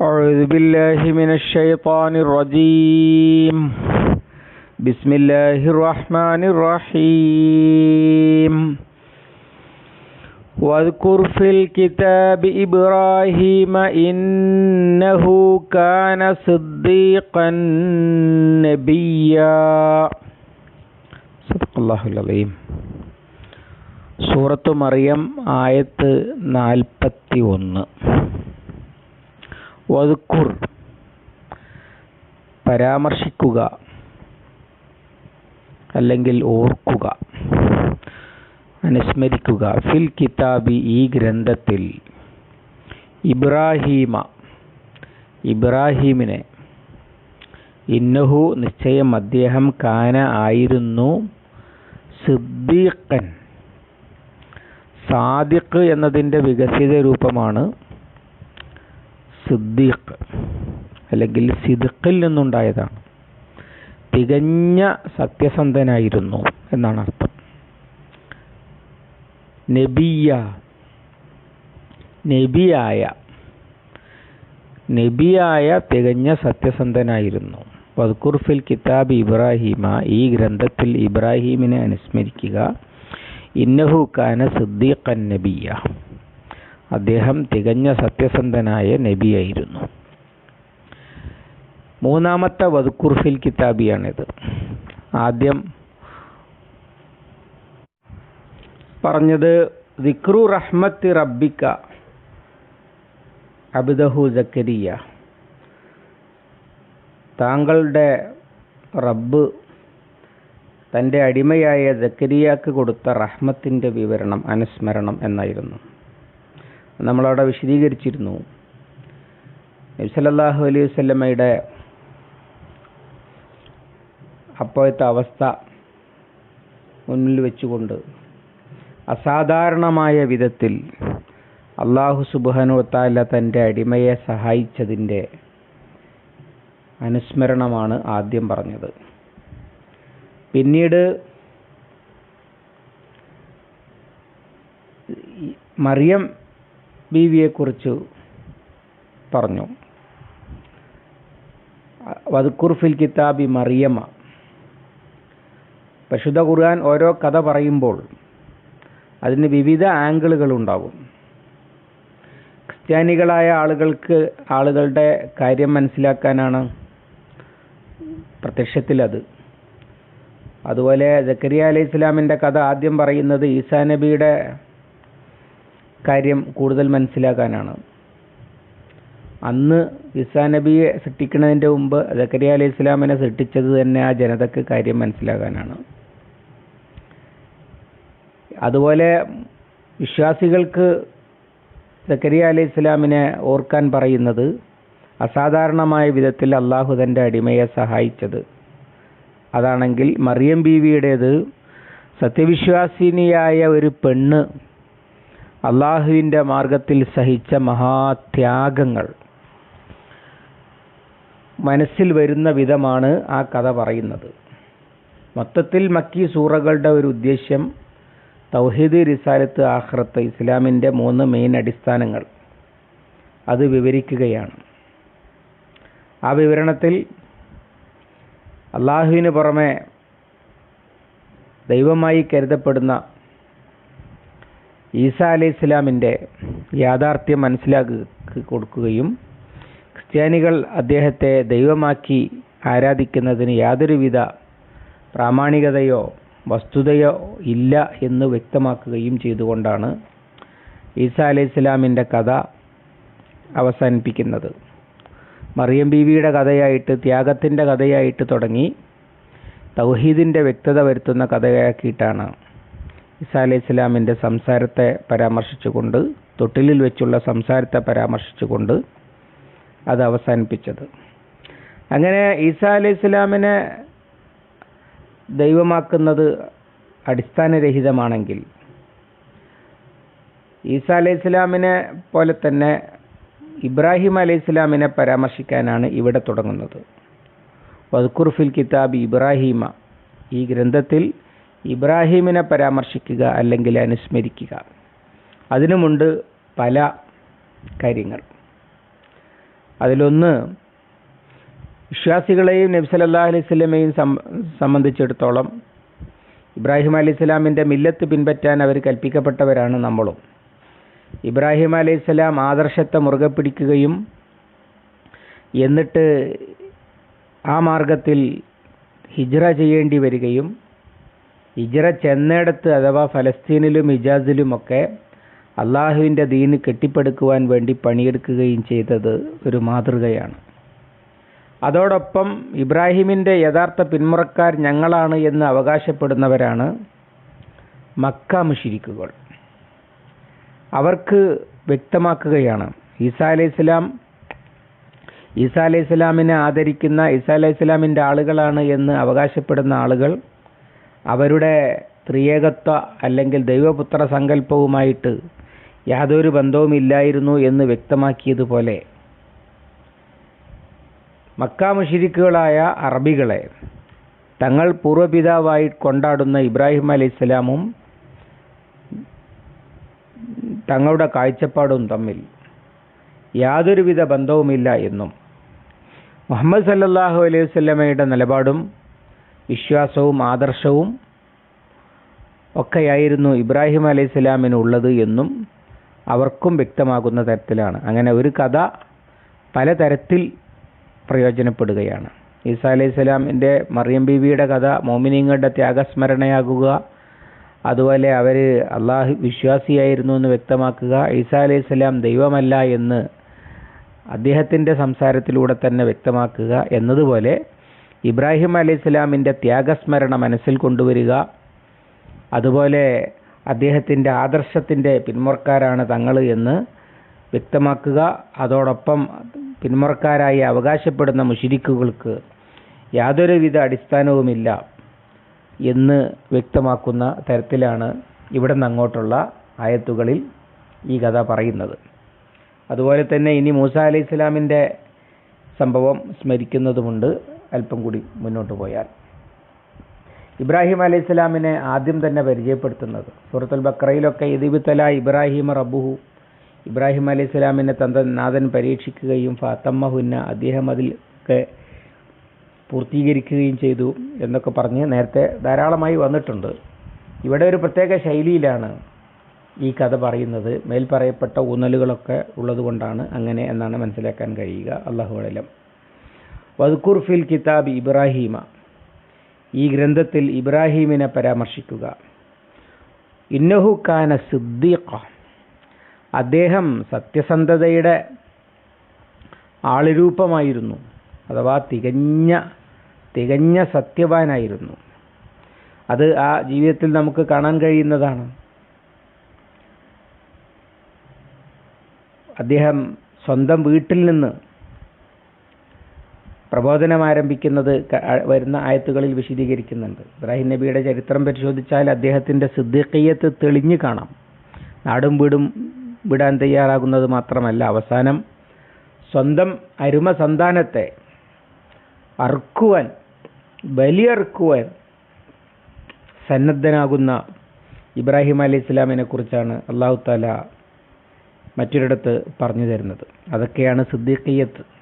أعوذ بالله من الشيطان الرجيم بسم الله الرحمن الرحيم واذكر في الكتاب إبراهيم إنه كان صديقا نبيا صدق الله العظيم സൂറത്ത് മറിയം ആയത്ത് നാൽപ്പത്തി ഒന്ന് വതുക്കുർ. പരാമർശിക്കുക. അല്ലെങ്കിൽ ഓർക്കുക. അനുസ്മരിക്കുക. ഫിൽ കിതാബി ഈ ഗ്രന്ഥത്തിൽ ഇബ്രാഹീമ ഇബ്രാഹീമിനെ ഇന്നഹു നിശ്ചയം അദ്ദേഹം കാന ആയിരുന്നു സിദ്ദീഖൻ. സാദിഖ് എന്നതിന്റെ വികസിത രൂപമാണ് സിദ്ദീഖ് അല്ലെങ്കിൽ സിദ്ഖിൽ നിന്നുണ്ടായതാണ്. തികഞ്ഞ സത്യസന്ധനായിരുന്നു എന്നാണ് അർത്ഥം. നബിയ നബിയായ നബിയായ തികഞ്ഞ സത്യസന്ധനായിരുന്നു. വദ്കുർഫിൽ കിതാബ് ഇബ്രാഹിമ ഈ ഗ്രന്ഥത്തിൽ ഇബ്രാഹീമിനെ അനുസ്മരിക്കുക. ഇന്നഹു കാന സിദ്ദീഖൻ നബിയ. അദ്ദേഹം തികഞ്ഞ സത്യസന്ധനായ നബിയായിരുന്നു. മൂന്നാമത്തെ വദ്കുർഫിൽ കിതാബിയാണിത്. ആദ്യം പറഞ്ഞത് ദിക്രു റഹ്മത്ത് റബ്ബിക്ക അബിദഹു ജക്കരിയ താങ്കളുടെ റബ്ബ് തന്റെ അടിമയായ ജക്കരിയാക്ക് കൊടുത്ത റഹ്മത്തിന്റെ വിവരണം അനുസ്മരണം എന്നായിരുന്നു. നമ്മളവിടെ വിശദീകരിച്ചിരുന്നു. നബ്സലല്ലാഹു അലൈഹി വല്ലമ്മയുടെ അപ്പോഴത്തെ അവസ്ഥ മുന്നിൽ വെച്ചുകൊണ്ട് അസാധാരണമായ വിധത്തിൽ അള്ളാഹു സുബാനുവത്താല തന്റെ അടിമയെ സഹായിച്ചതിന്റെ അനുസ്മരണമാണ് ആദ്യം പറഞ്ഞത്. പിന്നീട് മറിയം ബീവിയെക്കുറിച്ച് പറഞ്ഞു. വദ്കുർഫിൽ കിതാബി മറിയമ്മ പരിശുദ്ധ ഖുർആൻ ഓരോ കഥ പറയുമ്പോൾ അതിന് വിവിധ ആംഗിളുകൾ ഉണ്ടാകും. ക്രിസ്ത്യാനികളായ ആളുകൾക്ക് ആളുകളുടെ കാര്യം മനസ്സിലാക്കാനാണ് പ്രത്യക്ഷത്തിൽ അത്. അതുപോലെ ജക്കരിയ അലൈഹി ഇസ്ലാമിന്റെ കഥ ആദ്യം പറയുന്നത് ഈസാ നബിയുടെ കാര്യം കൂടുതൽ മനസ്സിലാക്കാനാണ്. അന്ന് ഈസാ നബിയെ സൃഷ്ടിക്കുന്നതിന്റെ മുമ്പ് ജക്കരിയ അലൈഹി ഇസ്ലാമിനെ സൃഷ്ടിച്ചത് തന്നെ ആ ജനതക്ക് കാര്യം മനസ്സിലാക്കാനാണ്. അതുപോലെ വിശ്വാസികൾക്ക് സക്കരിയ അലൈഹി ഇസ്ലാമിനെ ഓർക്കാൻ പറയുന്നത് അസാധാരണമായ വിധത്തിൽ അള്ളാഹു തന്റെ അടിമയെ സഹായിച്ചത്. അതാണെങ്കിൽ മറിയം ബീവിയുടേത് സത്യവിശ്വാസിനിയായ ഒരു പെണ്ണ് അള്ളാഹുവിന്റെ മാർഗത്തിൽ സഹിച്ച മഹാത്യാഗങ്ങൾ. മനസ്സിൽ വരുന്ന വിധമാണ് ആ കഥ പറയുന്നത്. മൊത്തത്തിൽ മക്കി സൂറകളുടെ ഒരു ഉദ്ദേശ്യം തൗഹീദ് റിസാലത്ത് ആഹ്റത്ത് ഇസ്ലാമിന്റെ മൂന്ന് മെയിൻ അടിസ്ഥാനങ്ങൾ. അത് വിവരിക്കുകയാണ്. ആ വിവരണത്തിൽ അള്ളാഹുവിന് പുറമെ ദൈവമായി കരുതപ്പെടുന്ന ഈസ അലൈഹി ഇസ്ലാമിന്റെ യാഥാർത്ഥ്യം മനസ്സിലാക്കി കൊടുക്കുകയും ക്രിസ്ത്യാനികൾ അദ്ദേഹത്തെ ദൈവമാക്കി ആരാധിക്കുന്നതിന് യാതൊരുവിധ പ്രാമാണികതയോ വസ്തുതയോ ഇല്ല എന്ന് വ്യക്തമാക്കുകയും ചെയ്തുകൊണ്ടാണ് ഈസ അലൈഹി ഇസ്ലാമിന്റെ കഥ അവസാനിപ്പിക്കുന്നത്. മറിയം ബീവിയുടെ കഥയായിട്ട് ത്യാഗത്തിന്റെ കഥയായിട്ട് തുടങ്ങി തൗഹീദിന്റെ വ്യക്തത വരുത്തുന്ന കഥയാക്കിയിട്ടാണ് ഈസ അലൈഹി ഇസ്ലാമിന്റെ സംസാരത്തെ പരാമർശിച്ചുകൊണ്ട് തൊട്ടിലിൽ വെച്ചുള്ള സംസാരത്തെ പരാമർശിച്ചുകൊണ്ട് അത് അവസാനിപ്പിച്ചത്. അങ്ങനെ ഈസ അലൈഹി ഇസ്ലാമിനെ ദൈവമാക്കുന്നത് അടിസ്ഥാനരഹിതമാണെങ്കിൽ ഈസ അലൈഹി ഇസ്ലാമിനെ പോലെ തന്നെ ഇബ്രാഹിം അലൈഹി ഇസ്ലാമിനെ പരാമർശിക്കാനാണ് ഇവിടെ തുടങ്ങുന്നത്. വദ്കുർഫിൽ കിതാബ് ഇബ്രാഹിമ. ഈ ഗ്രന്ഥത്തിൽ ഇബ്രാഹിമിനെ പരാമർശിക്കുക അല്ലെങ്കിൽ അനുസ്മരിക്കുക അതിനുമുണ്ട് പല കാര്യങ്ങൾ. അതിലൊന്ന് വിശ്വാസികളെയും നബി സല്ലല്ലാഹു അലൈഹി വസല്ലമയും സംബന്ധിച്ചിടത്തോളം ഇബ്രാഹിം അലൈഹി സ്വലാമിന്റെ മില്ലത്ത് പിൻപറ്റാൻ അവർ കൽപ്പിക്കപ്പെട്ടവരാണ് നമ്മളും. ഇബ്രാഹിം അലൈഹി സ്വലാം ആദർശത്തെ മുറുകെ പിടിക്കുകയും എന്നിട്ട് ആ മാർഗത്തിൽ ഹിജ്റ ചെയ്യേണ്ടി വരികയും ഹിജ്റ ചെന്നിടത്ത് അഥവാ ഫലസ്തീനിലും ഇജാസിലുമൊക്കെ അള്ളാഹുവിന്റെ ദീന് കെട്ടിപ്പടുക്കുവാൻ വേണ്ടി പണിയെടുക്കുകയും ചെയ്തത് ഒരു മാതൃകയാണ്. അതോടൊപ്പം ഇബ്രാഹിമിന്റെ യഥാർത്ഥ പിന്മുറക്കാർ ഞങ്ങളാണ് എന്ന് അവകാശപ്പെടുന്നവരാണ് മക്ക മുഷിരിക്കുകൾ. അവർക്ക് വ്യക്തമാക്കുകയാണ് ഈസാ അലൈഹി ഇസ്ലാം ഈസാ അലൈഹി ഇസ്ലാമിനെ ആദരിക്കുന്ന ഈസാ അലൈഹി ഇസ്ലാമിന്റെ ആളുകളാണ് എന്ന് അവകാശപ്പെടുന്ന ആളുകൾ അവരുടെ ത്രിയേകത്വ അല്ലെങ്കിൽ ദൈവപുത്ര സങ്കല്പവുമായിട്ട് യാതൊരു ബന്ധവുമില്ലായിരുന്നു എന്ന് വ്യക്തമാക്കിയതുപോലെ മക്കാമുഷിരിക്കുകളായ അറബികളെ തങ്ങൾ പൂർവപിതാവായി കൊണ്ടാടുന്ന ഇബ്രാഹിം അലൈഹി സ്വലാമും തങ്ങളുടെ കാഴ്ചപ്പാടും തമ്മിൽ യാതൊരുവിധ ബന്ധവുമില്ല എന്നും മുഹമ്മദ് സല്ലാഹു അലൈഹി വസല്ലമയുടെ നിലപാടും വിശ്വാസവും ആദർശവും ഒക്കെയായിരുന്നു ഇബ്രാഹിം അലൈഹി സ്വലാമിനുള്ളത് എന്നും അവർക്കും വ്യക്തമാകുന്ന തരത്തിലാണ്. അങ്ങനെ ഒരു കഥ പലതരത്തിൽ പ്രയോജനപ്പെടുകയാണ്. ഈസാ അലൈഹി സ്വലാമിന്റെ മറിയം ബീവിയുടെ കഥ മോമിനിങ്ങളുടെ ത്യാഗസ്മരണയാകുക അതുപോലെ അവർ അള്ളാഹു വിശ്വാസിയായിരുന്നു എന്ന് വ്യക്തമാക്കുക ഈസാ അലൈഹി സ്വലാം ദൈവമല്ല എന്ന് അദ്ദേഹത്തിന്റെ സംസാരത്തിലൂടെ തന്നെ വ്യക്തമാക്കുക എന്നതുപോലെ ഇബ്രാഹിം അലൈഹി ഇസ്ലാമിന്റെ ത്യാഗസ്മരണ മനസ്സിൽ കൊണ്ടുവരിക. അതുപോലെ അദ്ദേഹത്തിന്റെ ആദർശത്തിന്റെ പിന്മുറക്കാരാണ് തങ്ങൾ എന്ന് വ്യക്തമാക്കുക. അതോടൊപ്പം പിന്മുറക്കാരായി അവകാശപ്പെടുന്ന മുഷിരിക്കുകൾക്ക് യാതൊരുവിധ അടിസ്ഥാനവുമില്ല എന്ന് വ്യക്തമാക്കുന്ന തരത്തിലാണ് ഇവിടെ അങ്ങോട്ടുള്ള ആയത്തുകളിൽ ഈ കഥ പറയുന്നത്. അതുപോലെ തന്നെ ഇനി മൂസ അലൈഹി ഇസ്ലാമിന്റെ സംഭവം സ്മരിക്കുന്നതുമുണ്ട്. അല്പം കൂടി മുന്നോട്ട് പോയാൽ. ഇബ്രാഹിം അലൈഹി സ്വലാമിനെ ആദ്യം തന്നെ പരിചയപ്പെടുത്തുന്നത് സൂറത്തുൽ ബക്രയിലൊക്കെ ഇതിബിത്തല ഇബ്രാഹിം റബ്ബുഹു. ഇബ്രാഹിം അലൈഹി സ്വലാമിനെ തന്ത നാഥൻ പരീക്ഷിക്കുകയും ഫാത്തമ്മഹുന്ന അദ്ദേഹം ഒക്കെ പൂർത്തീകരിക്കുകയും ചെയ്തു എന്നൊക്കെ പറഞ്ഞ് നേരത്തെ ധാരാളമായി വന്നിട്ടുണ്ട്. ഇവിടെ ഒരു പ്രത്യേക ശൈലിയിലാണ് ഈ കഥ പറയുന്നത്. മേൽ പറയപ്പെട്ട ഊന്നലുകളൊക്കെ ഉള്ളതുകൊണ്ടാണ് അങ്ങനെ എന്നാണ് മനസ്സിലാക്കാൻ കഴിയുക. അള്ളാഹു അലം. വദ്കുർ ഫിൽ കിതാബ് ഇബ്രാഹീമ. ഈ ഗ്രന്ഥത്തിൽ ഇബ്രാഹീമിനെ പരാമർശിക്കുക. ഇന്നഹു കാന സിദ്ദീഖ. അദ്ദേഹം സത്യസന്ധതയുടെ ആളുരൂപമായിരുന്നു അഥവാ തികഞ്ഞ തികഞ്ഞ സത്യവാനായിരുന്നു. അത് ആ ജീവിതത്തിൽ നമുക്ക് കാണാൻ കഴിയുന്നതാണ്. അദ്ദേഹം സ്വന്തം വീട്ടിൽ നിന്ന് പ്രബോധനം ആരംഭിക്കുന്നത് വരുന്ന ആയത്തുകളിൽ വിശദീകരിക്കുന്നുണ്ട്. ഇബ്രാഹിം നബിയുടെ ചരിത്രം പരിശോധിച്ചാൽ അദ്ദേഹത്തിന്റെ സിദ്ദീഖിയത്ത് തെളിഞ്ഞു കാണാം. നാടും വീടും വിടാൻ തയ്യാറാകുന്നത് മാത്രമല്ല അവസാനം സ്വന്തം അരുമ സന്താനത്തെ അറുക്കുവാൻ ബലിയറുക്കുവാൻ സന്നദ്ധനാകുന്ന ഇബ്രാഹിം അലി ഇസ്ലാമിനെ കുറിച്ചാണ് അള്ളാഹു താല മറ്റൊരിടത്ത് പറഞ്ഞു തരുന്നത്. അതൊക്കെയാണ് സിദ്ദീഖിയത്ത്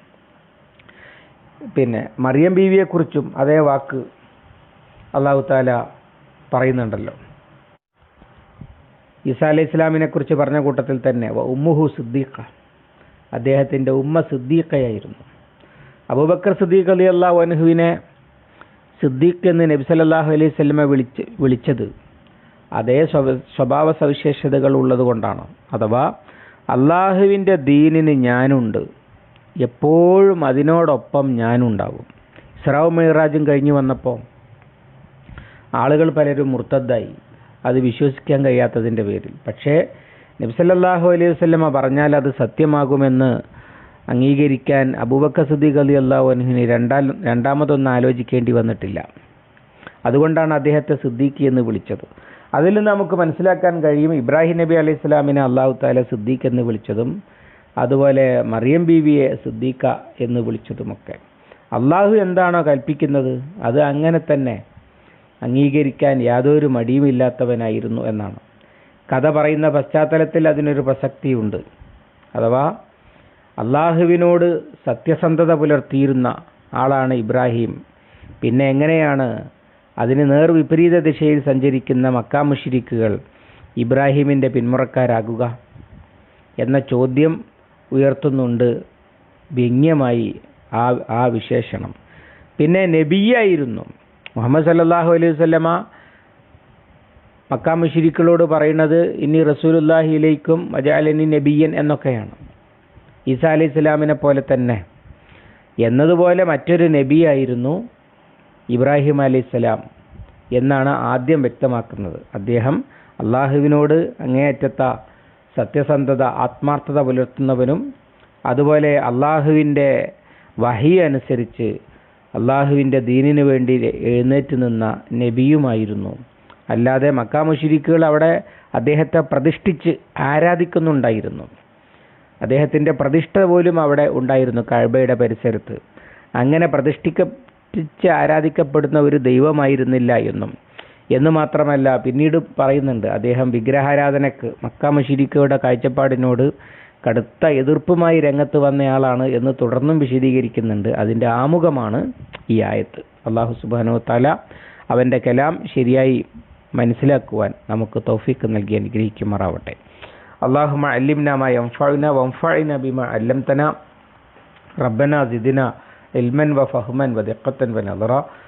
പിന്നെ മറിയം ബീവിയെക്കുറിച്ചും അതേ വാക്ക് അള്ളാഹു താല പറയുന്നുണ്ടല്ലോ. ഈസാ അലൈഹി ഇസ്ലാമിനെ കുറിച്ച് പറഞ്ഞ കൂട്ടത്തിൽ തന്നെ ഉമ്മുഹു സിദ്ദീഖ. അദ്ദേഹത്തിന്റെ ഉമ്മ സിദ്ദീഖയായിരുന്നു. അബൂബക്കർ സിദ്ദീഖ് അലി അള്ളാഹു അനഹുവിനെ സിദ്ദീഖ് എന്ന് നബി സല്ലല്ലാഹു അലൈഹി സ്വലമെ വിളിച്ച് വിളിച്ചത് അതേ സ്വഭാവ സവിശേഷതകൾ ഉള്ളതുകൊണ്ടാണ്? അഥവാ അള്ളാഹുവിന്റെ ദീനിന് ഞാനുണ്ട് എപ്പോഴും അതിനോടൊപ്പം ഞാനുണ്ടാകും. ഇസ്രാവ് മിറാജും കഴിഞ്ഞു വന്നപ്പോൾ ആളുകൾ പലരും മുർത്തദ്ദായി. അത് വിശ്വസിക്കാൻ കഴിയാത്തതിന്റെ പേരിൽ. പക്ഷേ നബ്സല്ലാഹു അലൈഹി വസ്ലമ പറഞ്ഞാൽ അത് സത്യമാകുമെന്ന് അംഗീകരിക്കാൻ അബൂബക്കർ സിദ്ദീഖ് അലി അള്ളാഹു അനുഹിന് രണ്ടാ രണ്ടാമതൊന്നും ആലോചിക്കേണ്ടി വന്നിട്ടില്ല. അതുകൊണ്ടാണ് അദ്ദേഹത്തെ സിദ്ദീഖി എന്ന് വിളിച്ചത്. അതിൽ നമുക്ക് മനസ്സിലാക്കാൻ കഴിയും ഇബ്രാഹിം നബി അലൈഹി സ്വലാമിനെ അള്ളാഹു താല സിദ്ദീഖ് എന്ന് വിളിച്ചതും അതുപോലെ മറിയം ബീവിയെ സിദ്ദീഖ എന്ന് വിളിച്ചതുമൊക്കെ അള്ളാഹു എന്താണോ കൽപ്പിക്കുന്നത് അത് അങ്ങനെ തന്നെ അംഗീകരിക്കാൻ യാതൊരു മടിയുമില്ലാത്തവനായിരുന്നു എന്നാണ്. കഥ പറയുന്ന പശ്ചാത്തലത്തിൽ അതിനൊരു പ്രസക്തിയുണ്ട്. അഥവാ അള്ളാഹുവിനോട് സത്യസന്ധത പുലർത്തിയിരുന്ന ആളാണ് ഇബ്രാഹിം. പിന്നെ എങ്ങനെയാണ് അതിന് നേർ വിപരീത ദിശയിൽ സഞ്ചരിക്കുന്ന മക്കാമുഷിരിക്കുകൾ ഇബ്രാഹിമിന്റെ പിന്മുറക്കാരാകുക? എന്ന ചോദ്യം ഉയർത്തുന്നുണ്ട്. വ്യംഗ്യമായി ആ ആ വിശേഷണം. പിന്നെ നബിയായിരുന്നു. മുഹമ്മദ് സല്ലാഹു അലൈഹി വസല്ലമ മക്കാ മുഷിരിക്കളോട് പറയുന്നത് ഇനി റസൂലുല്ലാഹിയിലേക്കും വജാലനി നബിയൻ എന്നൊക്കെയാണ്. ഈസാ അലൈഹി ഇസ്ലാമിനെ പോലെ തന്നെ. എന്നതുപോലെ മറ്റൊരു നബിയായിരുന്നു ഇബ്രാഹിം അലൈഹിസ്സലാം എന്നാണ് ആദ്യം വ്യക്തമാക്കുന്നത്. അദ്ദേഹം അള്ളാഹുവിനോട് അങ്ങേയറ്റത്ത സത്യസന്ധത ആത്മാർത്ഥത പുലർത്തുന്നവനും അതുപോലെ അള്ളാഹുവിന്റെ വഹി അനുസരിച്ച് അള്ളാഹുവിന്റെ ദീനിനു വേണ്ടി എഴുന്നേറ്റ് നിന്ന നബിയുമായിരുന്നു. അല്ലാതെ മക്കാ മുഷിരിക്കുകൾ അവിടെ അദ്ദേഹത്തെ പ്രതിഷ്ഠിച്ച് ആരാധിക്കുന്നുണ്ടായിരുന്നു. അദ്ദേഹത്തിന്റെ പ്രതിഷ്ഠ പോലും അവിടെ ഉണ്ടായിരുന്നു കഴബയുടെ പരിസരത്ത്. അങ്ങനെ പ്രതിഷ്ഠിക്ക ആരാധിക്കപ്പെടുന്ന ഒരു ദൈവമായിരുന്നില്ല എന്നും. എന്ന് മാത്രമല്ല പിന്നീട് പറയുന്നുണ്ട് അദ്ദേഹം വിഗ്രഹാരാധനക്ക് മക്ക മഷീരിക്കയുടെ കാഴ്ചപ്പാടിനോട് കടുത്ത എതിർപ്പുമായി രംഗത്ത് വന്നയാളാണ് എന്ന് തുടർന്നും വിശദീകരിക്കുന്നുണ്ട്. അതിന്റെ ആമുഖമാണ് ഈ ആയത്ത്. അള്ളാഹു സുബാനോ തല അവന്റെ കലാം ശരിയായി മനസ്സിലാക്കുവാൻ നമുക്ക് തൗഫീക്ക് നൽകി അനുഗ്രഹിക്കുമാറാവട്ടെ. അള്ളാഹുമ അല്ലിംനാമ എംഫായിന വംഫായിന ബിമ അല്ലംതന. റബ്ബന സിദിന ഇൽമൻ വ ഫഹ്മൻ വ ദിഖത്തൻ വ നദറ.